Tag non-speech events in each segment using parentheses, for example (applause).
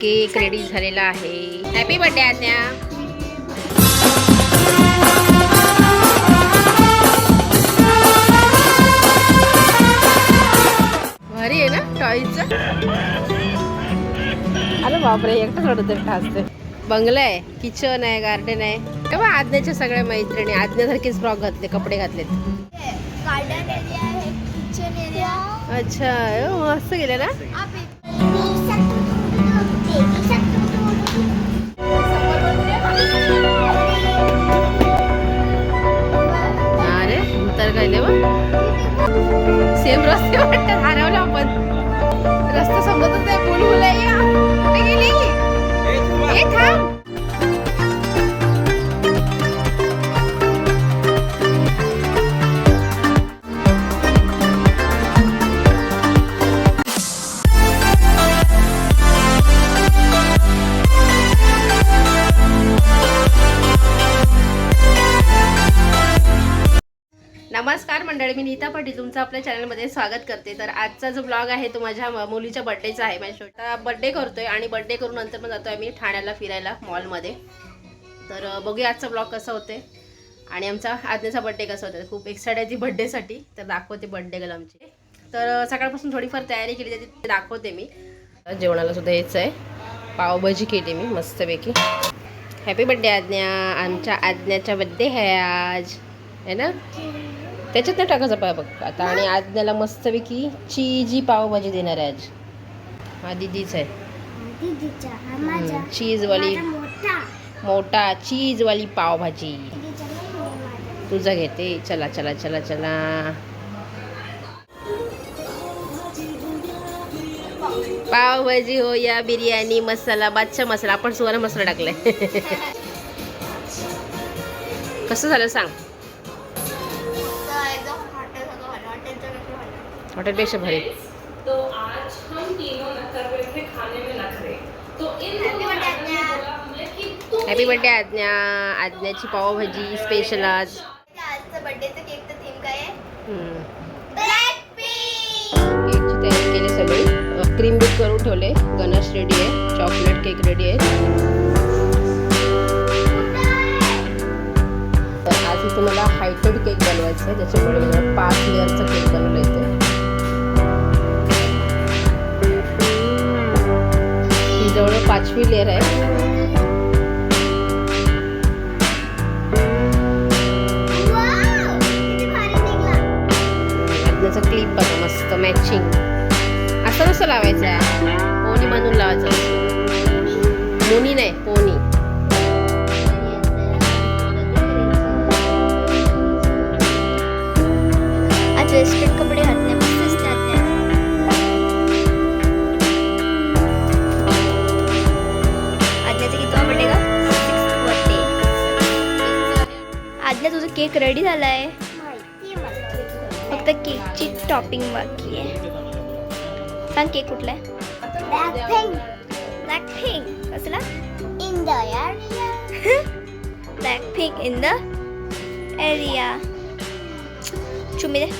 Cake ready झालेला आहे. Happy birthday आज्ञा. भारी आहे ना टॉयचं अरे बापरे एकटं थोडं तरी असते बंगला आहे किचन आहे गार्डन आहे. तेव्हा आज्ञाच्या सगळ्या मैत्रिणी आज्ञासारखेच फ्रॉक घातले कपडे घातलेत. गार्डन एरिया आहे किचन एरिया अच्छा अं, मस्त गेले ना? अरे तर काय सेम रस्ते वाटतात हरवलं आपण. रस्ता समजतच नाही फुल फुल कुठे गेली? ए थांब. मी नीता पाटील तुमचं आपल्या चॅनलमध्ये स्वागत करते. तर आजचा जो ब्लॉग आहे तो माझ्या मुलीच्या बड्डेचा आहे माझ्या छोटा बड्डे करतोय आणि बड्डे करून नंतर मग जातोय आम्ही ठाण्याला फिरायला मॉलमध्ये तर बघूया आजचा ब्लॉग कसा होते आणि आमचा आजचा बड्डे कसा होता खूप एक्साइट आहे ती बड्डेसाठी तर दाखवते बड्डे गर्ल आमची. तर सकाळपासून थोडीफार तयारी केली त्याची ते दाखवते मी. जेवणाला सुद्धा हेच आहे. पावभाजी केली मी मस्तपैकी. हॅपी बड्डे आज्ञा. आमच्या आज्ञाचा बड्डे आहे आज. है ना? त्याच्यात नाही टाकायचं पाय बघ. आता आणि आज्ञाला मस्तपैकी चीजी पावभाजी देणार आहे आज. हा दिदीच आहे. हा चीजवाली मोठा. चीजवाली पावभाजी. माझा. तुझं घेते. चला चला चला चला. पावभाजी हो या बिर्याणी मसाला बादशा मसाला. आपण सुवर्ण मसाला टाकलाय. (laughs) कसं झालं सांग. भारी. हॉटेलपेक्षा भारी. तो आज हम तीनों न कर रहे थे खाने में नखरे तो इन हॅपी बर्थडे आज्ञा. आज्ञाची पावभाजी स्पेशल आज. आजचं बर्थडेचं केकचं थीम काय आहे? हम्म. Blackpink. केकची तयारी केली सगळी. क्रीम बीट करून ठेवले. गणेश रेडी आहे. चॉकलेट केक रेडी आहे. तर आज इथे मला हायटेड केक बनवायचा आहे. त्याच्यामुळे मला पाच लेअरचा केक बनवला येतो पाचवी लेअर आहे. क्लिप बघा मस्त मॅचिंग असं नसतं लावायचं आहे पोनी बांधून लावायचं. मोनी नाही पोनी. केक रेडी झालाय. फक्त केकची टॉपिंग बाकी आहे. सांग केक कुठला आहे? ब्लॅक पिंक कसला? In the area black pink in the area चुमी दे.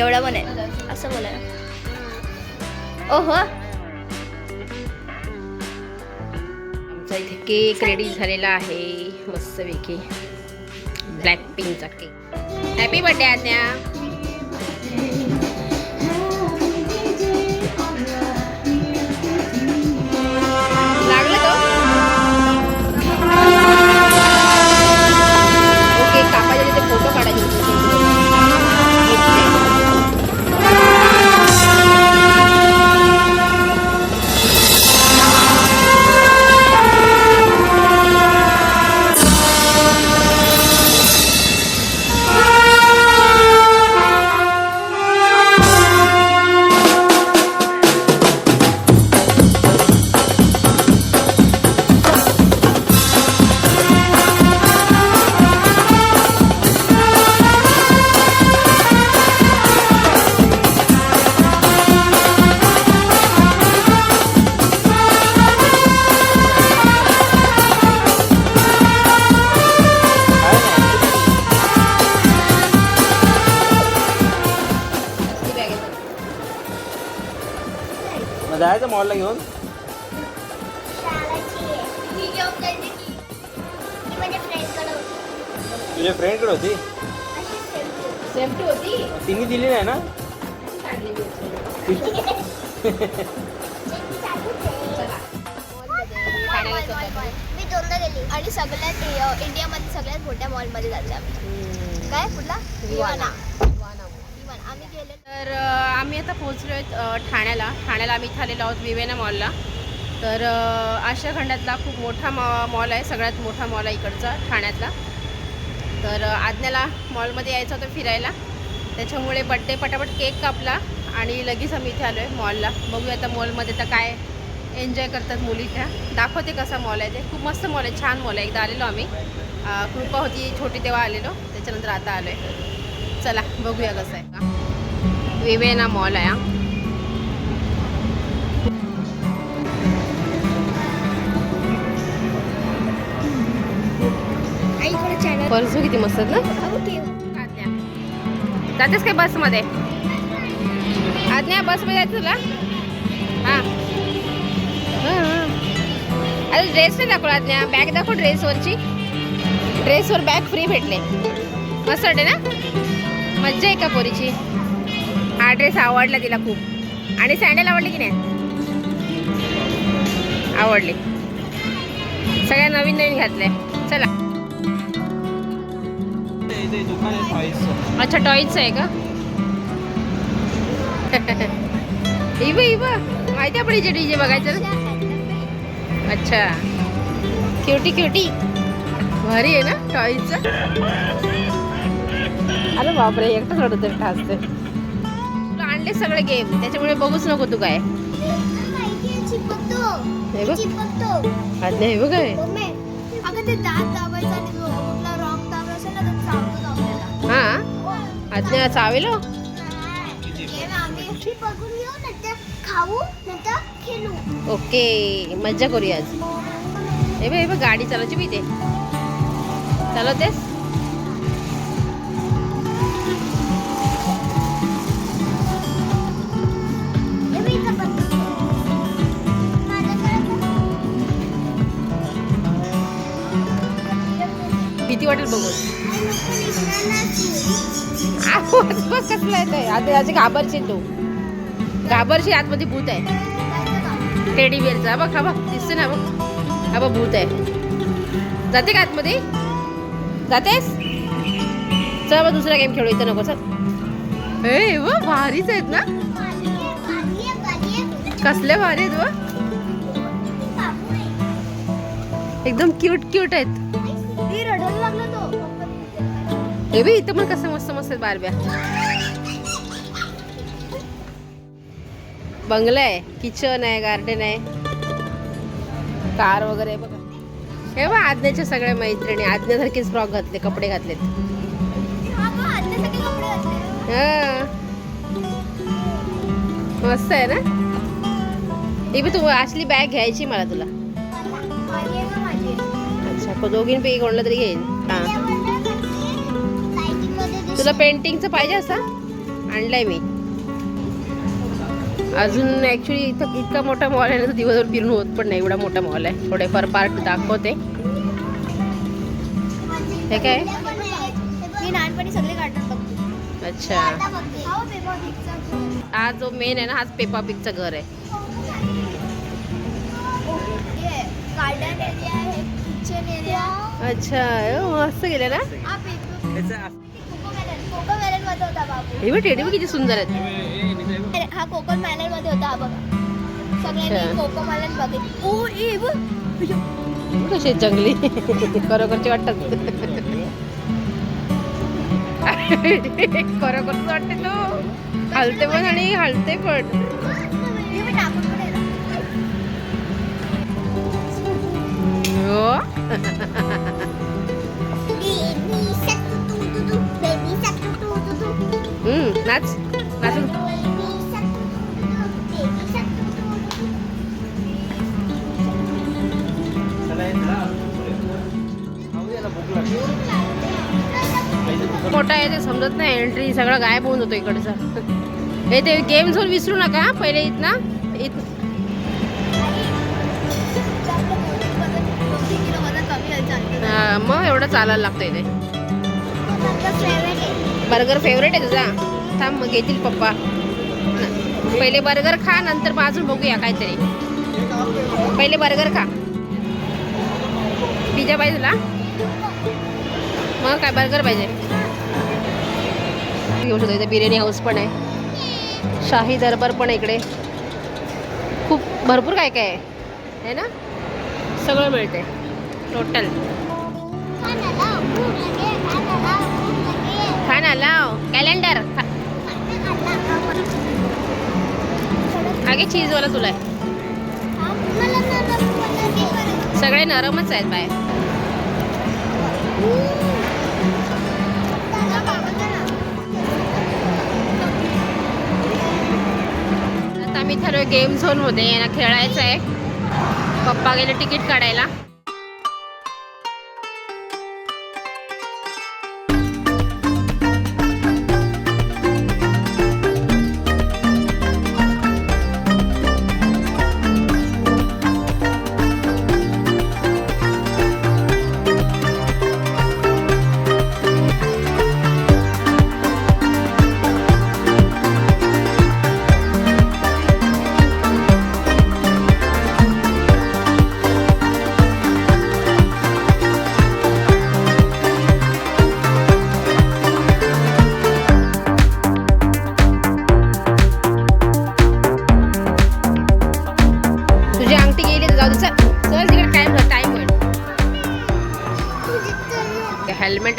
एवढा पण आहे. असं बोला ओहो. आमचा इथे केक रेडी झालेला आहे. मस्तपैकी ब्लॅक पिंकचा केक. हॅपी बर्थडे आज्ञा तिने दिली नाही ना? मी दोनदा गेली. आणि सगळ्यात इंडियामध्ये सगळ्यात मोठ्या मॉलमध्ये जाते आम्ही. काय? कुठला? विवाना. आम्ही गेले तर आम्ही आता पोहोचलो आहेत ठाण्याला. ठाण्याला आम्ही इथं आलेलो आहोत विवेना मॉलला तर आशिया खंडातला खूप मोठा मॉ मॉल आहे सगळ्यात मोठा मॉल आहे इकडचा ठाण्यातला. तर आज्ञाला मॉलमध्ये यायचं होतं फिरायला. त्याच्यामुळे बड्डे पटापट केक कापला आणि लगेच आम्ही इथे आलो आहे मॉलला बघूया आता मॉलमध्ये तर काय एन्जॉय करतात मुली त्या. दाखवते कसा मॉल आहे ते. खूप मस्त मॉल आहे. छान मॉल आहे. एकदा आलेलो आम्ही. कृपा होती छोटी तेव्हा आलेलो. त्याच्यानंतर आता आलो आहे चला बघूया कसं आहे. का विवेना मॉल आहे हा. आईकडे चॅनल पर्सू किती मस्त ना? जातेस काय बसमध्ये? आज्ञा बसमध्ये जायचं तुला? हां. हां, अरे ड्रेस नाही दाखवला आज्ञा बॅग दाखव ड्रेसवरची ड्रेसवर बॅग फ्री भेटले. मस्त वाटते ना? मज्जा आहे का पोरीची? हा ड्रेस आवडला तिला खूप. आणि सँडल आवडली की नाही? आवडली. सगळ्या नवीन नवीन घातल्या चला. इथे दुकान आहे टॉईजचं अच्छा टॉईजचं आहे का? इव इव. माहिती आहे पण हिचे डीजे बघायचं अच्छा. क्युटी क्युटी भारी आहे ना टॉईजचं अरे बापरे एकटाच एकटा असते तुला आणले सगळे गेम त्याच्यामुळे बघूच नको तू काय. हे बघ. हे बघ. अगं ते दात दाबायचा आज्ञा चावेलो गेम ओके मज्जा करूया आज हे बघ हे बघ गाडी चालवायची मी ते चालवतेस हे भीती वाटेल बघून बघ कसला आहे आता याची घाबरशील तू. घाबरशील आतमध्ये भूत आहे. टेडी बिअरचा बघ हा बघ. दिसते ना बघ. हा बघ भूत आहे. जाते का आतमध्ये? जातेस? चल बघ दुसरा गेम खेळू. इथं नको चल. ए व भारीच आहेत ना. कसले भारी आहेत व. एकदम क्यूट क्यूट आहेत. हे बी इथं पण कसं मस्त मस्त बारब्या. बंगला आहे किचन आहे गार्डन आहे. कार वगैरे बघा. हे बघ आज्ञाच्या सगळ्या मैत्रिणी आज्ञासारखेच फ्रॉक घातले कपडे घातलेत. हा. मस्त आहे ना? ही बी तू असली बॅग घ्यायची मला तुला? अच्छा दोघींपैकी कोणला तरी दिसते. तुला पेंटिंगचं पाहिजे असा? आणलाय मी. अजून ऍक्च्युली इथं इतका मोठा मॉल आहे ना दिवसभर फिरून होत पण नाही. एवढा मोठा मॉल आहे. थोडेफार पार्ट दाखवते. हे काय? मी लहानपणी सगळे कार्टून बघते अच्छा. आता बघते. हा हा जो मेन आहे ना हाच पेपा पिकचं घर आहे. गार्डन एरिया आहे किचन एरिया अच्छा. मस्त गेले ना? मध्ये होता बाबू. हे बघ टेडी किती सुंदर आहेत. हा कोको मॅलनमध्ये होता हा बघा. सगळ्यांनी अच्छा. कोको मॅलन बघितलं. ओ ए बघ कशी आहेत जंगली? खरोखरची वाटतात खरोखरच वाटते तो. हलते पण आणि हलते पण. हे खायचं दुकान. मोठा आहे ते समजत नाही. एंट्री सगळं गायब होऊन जातो इकडचं. हे ते गेम झोन विसरू नका पहिले इथं. इथं मग एवढं चालायला लागतं इथे. बर्गर फेवरेट आहे तुझा? थांब मग येतील पप्पा. पहिले बर्गर खा नंतर मग अजून बघूया काहीतरी. पहिले बर्गर खा. पिझ्झा पाहिजे तुला? मग काय बर्गर पाहिजे. घेऊ शकतो इथे बिर्याणी हाऊस पण आहे. शाही दरबार पण आहे इकडे. खूप भरपूर काय काय आहे. ना? सगळं मिळते टोटल खाना लाव, खा ना कॅलेंडर आगे चीजवाला तुला आहे. सगळे नरमच आहेत बाय आता आम्ही ठरवू गेम झोन होते यांना खेळायचं आहे पप्पा गेले तिकीट काढायला.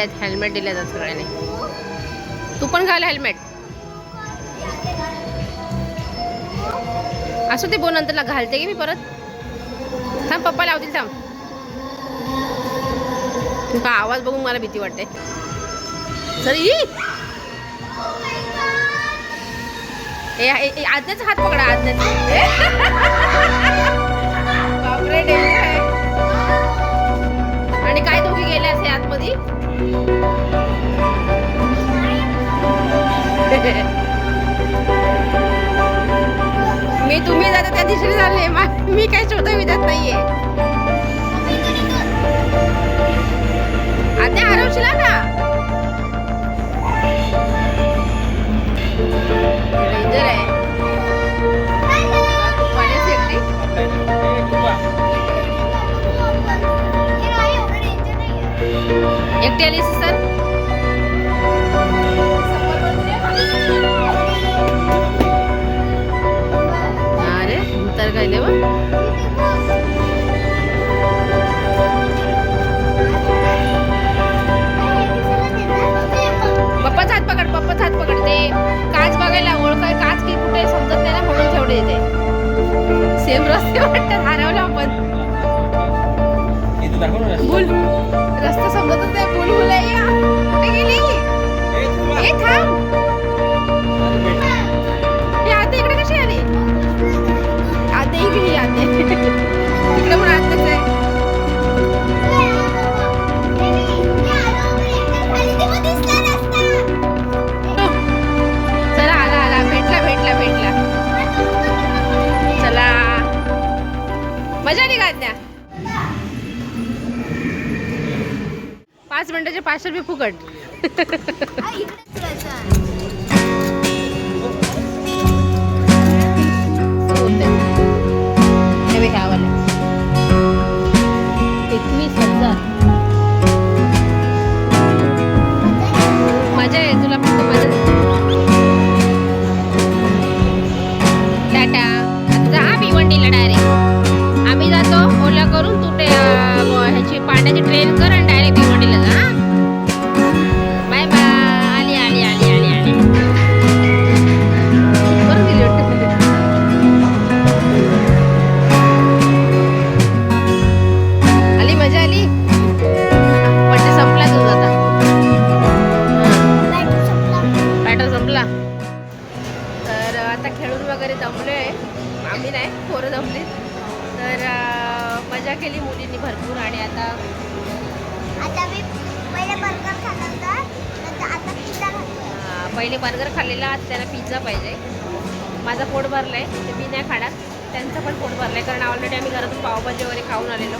आहेत हेल्मेट दिले जातात सगळ्यांनी. तू पण घाल हेल्मेट असू ते बोल नंतरला घालते की मी परत. थांब पप्पा लावतील थांब. तुझा आवाज बघून मला भीती वाटते. चल ई! ए आज्ञाचा हात पकडा आज्ञाचा. (laughs) फुकट. (laughs) आता मी पहिले बर्गर खाल्ला होता. नंतर आता पिझ्झा खातोय अं, पहिले बर्गर खाल्लेला आता त्यांना पिझ्झा पाहिजे. माझं पोट भरलं आहे ते मी नाही खाणार. त्यांचं पण पोट भरलं आहे कारण ऑलरेडी आम्ही घरातून पावभाजी वगैरे खाऊन आलेलो.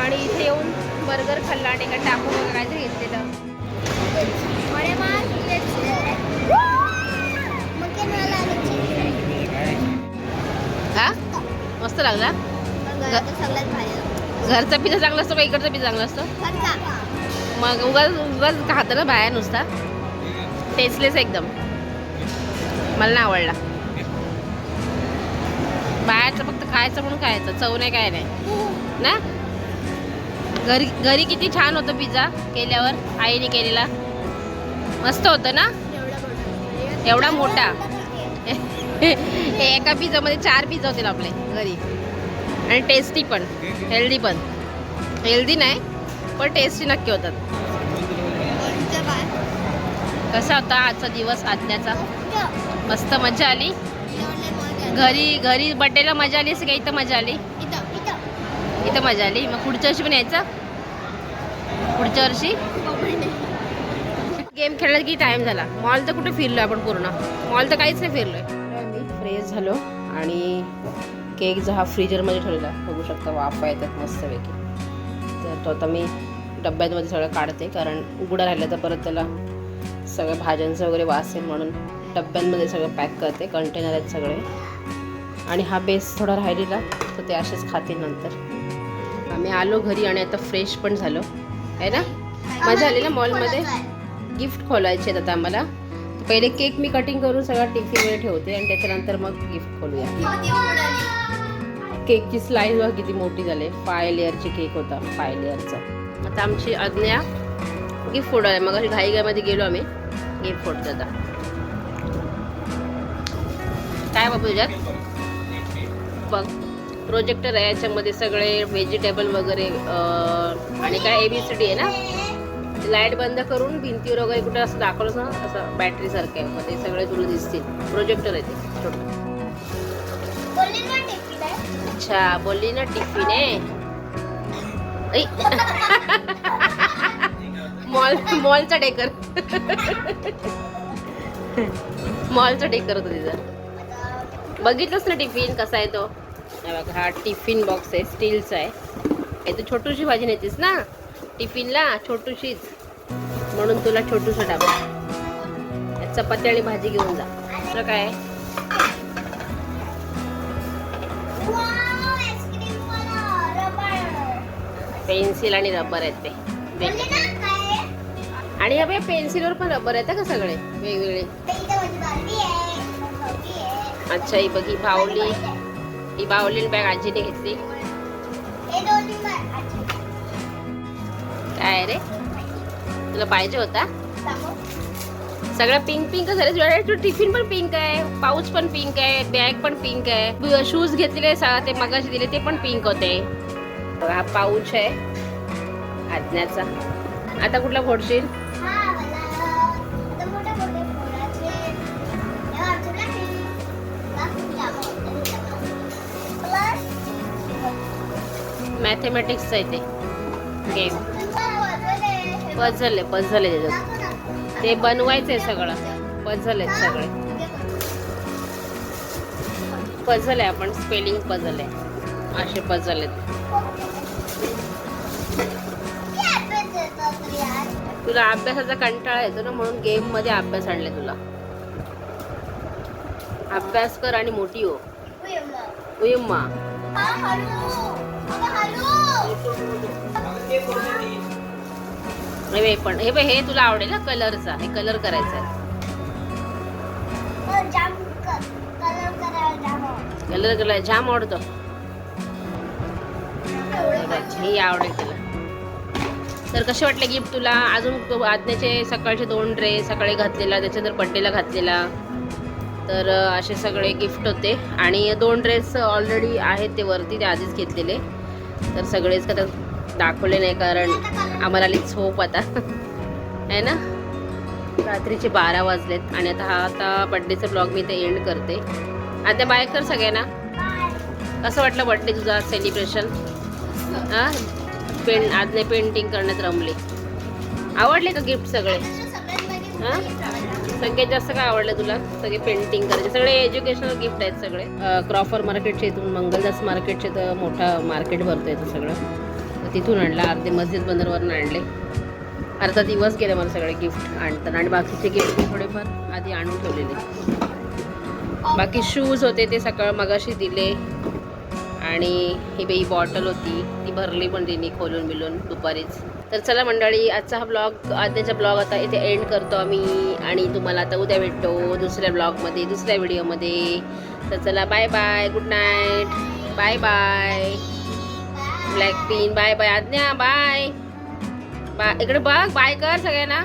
आणि इथे येऊन बर्गर खाल्ला आणि एका टाकू वगैरे काहीतरी घेतलेलं. अरे मग काय हा? मस्त लागला? सगळ्यात भारी. घरचा पिझ्झा चांगला असतो का? इकडचा पिझ्झा चांगला असतो? मग उगाच उगाच खातं ना बाहेर नुसता. टेस्टलेस एकदम. मला नाही आवडला. बाहेरचं फक्त खायचं म्हणून खायचं. चव नाही काय नाही. ना? घरी घरी किती छान होतं पिझ्झा केल्यावर आईने केलेला. मस्त होतं ना? एवढा मोठा. (laughs) एका पिझ्झामध्ये चार पिझ्झा होतील आपले घरी. आणि टेस्टी पण. हेल्दी पण. हेल्दी नाही पण टेस्टी नक्की होतात. कसा होता आजचा दिवस आज्ञाचा? मस्त मजा आली? घरी घरी बड्डेला मजा आली असं इथं मजा आली? इथं मजा आली. मग पुढच्या वर्षी पण यायचं? पुढच्या वर्षी? गेम खेळला की टाईम झाला? मॉल तर कुठे फिरलो आपण पूर्ण. मॉल तर काहीच नाही फिरलोय. मी फ्रेश झालो आणि केक जो हा फ्रीजरमध्ये ठेवलेला बघू शकता वाफा येतात मस्तपैकी. तर तो आता मी डब्यामध्ये सगळं काढते कारण उघडा राहिला तर परत त्याला सगळं भाज्यांचं वगैरे वास येईल म्हणून डब्यांमध्ये सगळं पॅक करते कंटेनर आहेत सगळे. आणि हा बेस थोडा राहिलेला तर ते असेच खातील नंतर. आम्ही आलो घरी आणि आता फ्रेश पण झालो. आहे ना? मजा आली ना मॉलमध्ये गिफ्ट खोलायचे आहेत आता आम्हाला. पहिले केक मी कटिंग करून सगळा टिफिनमध्ये ठेवते आणि त्याच्यानंतर मग गिफ्ट खोलूया. केकची स्लाईस बघा किती मोठी झाली. फाय लेअरची केक होता. फाय लेअरचा आता आमची आज्ञा गिफ्ट फूड आहे. मग अशी घाई घाईमध्ये गेलो आम्ही. गिफ्ट फूड आता काय बाबू तुझ्यात? बघ. प्रोजेक्टर आहे. याच्यामध्ये सगळे व्हेजिटेबल वगैरे आणि काय ए बी सी डी आहे ना? लाइट बंद करून भिंतीवर वगैरे कुठे असं दाखवलं ना असं बॅटरी सारखं आहे. मग ते सगळे तुला दिसतील. प्रोजेक्टर आहे ते. छोटं. अच्छा बोलली ना टिफिन आहे. मॉल मॉलचा डेकर. मॉलचा डेकर होता तिचा बघितलंच ना टिफिन कसा आहे तो? बघा हा टिफिन बॉक्स आहे स्टीलचा आहे. तू छोटूशी भाजी नेतीस ना? टिफिनला छोटूशीच. म्हणून तुला छोटूसा डबा चपाती आणि भाजी घेऊन जा. दुसरं काय पेन्सिल आणि रबर आहेत ते. आणि हवे पेन्सिलवर पण रबर आहेत का सगळे? वेगवेगळे. अच्छा ही बघी बावली ही बावली बॅग आजीने घेतली. काय रे? तुला पाहिजे होता? सगळं पिंक पिंक झालं. तू टिफिन पण पिंक आहे. पाऊच पण पिंक आहे. बॅग पण पिंक आहे. शूज घेतलेले सा- ते मगाशी दिले ते पण पिंक होते. हा पाऊच आहे. आज्ञाचा. आता कुठला फोडशील मॅथमॅटिक्सचं आहे ते. गेम पझल आहे पझल आहे त्याच्यात. ते बनवायचं आहे सगळं. पझल आहेत सगळे. पझल आहे आपण स्पेलिंग पझल आहे. असे पझल आहेत. तुला अभ्यासाचा कंटाळा येतो ना म्हणून गेममध्ये अभ्यास आणले तुला. अभ्यास कर आणि मोठी हो. उयम्मा. हे पण हे हे तुला आवडेल ना कलरचा हे कलर करायचा आहे कलर कलर जाम आवडतो. हे आवडेल तुला. तर कसे वाटले गिफ्ट तुला? अजून आज्ञाचे सकाळचे दोन ड्रेस सकाळी घातलेला त्याच्यानंतर बड्डेला घातलेला. तर असे सगळे गिफ्ट होते. आणि दोन ड्रेस ऑलरेडी आहेत ते वरती ते आधीच घेतलेले. तर सगळेच का दाखवले नाही कारण आम्हाला आली झोप आता. (laughs) आहे ना? रात्रीचे बारा वाजलेत आणि आता हा आता बड्डेचा ब्लॉग मी ते एंड करते. आता बाय कर सगळ्यांना. कसं वाटलं बड्डे तुझा सेलिब्रेशन हां? पेंट आजने पेंटिंग करण्यात रमले. आवडले का गिफ्ट सगळे? हां? सगळ्यात जास्त काय आवडलं तुला? सगळे पेंटिंग करायचे. सगळे एज्युकेशनल गिफ्ट आहेत सगळे. क्रॉफर मार्केटचे इथून मंगलदास मार्केटचे तर मोठा मार्केट भरतो इथं सगळं. तिथून आणला अर्धे मस्जिद बंदरवरून आणले. अर्धा दिवस गेले मला सगळे गिफ्ट आणताना. आणि बाकीचे गिफ्ट थोडेफार आधी आणून ठेवलेले. बाकी शूज होते ते सकाळ मगाशी दिले. आणि ही बाई बॉटल होती ती भरली पण तिने खोलून बिलून दुपारीच. तर चला मंडळी आजचा हा ब्लॉग आजचा ब्लॉग आता इथे एंड करतो आम्ही आणि तुम्हाला आता उद्या भेटतो दुसऱ्या ब्लॉगमध्ये दुसऱ्या व्हिडिओमध्ये. तर चला bye bye good night bye bye black pink bye bye Aadnya bye bye इकडे बघ बाय कर सगळ्यांना.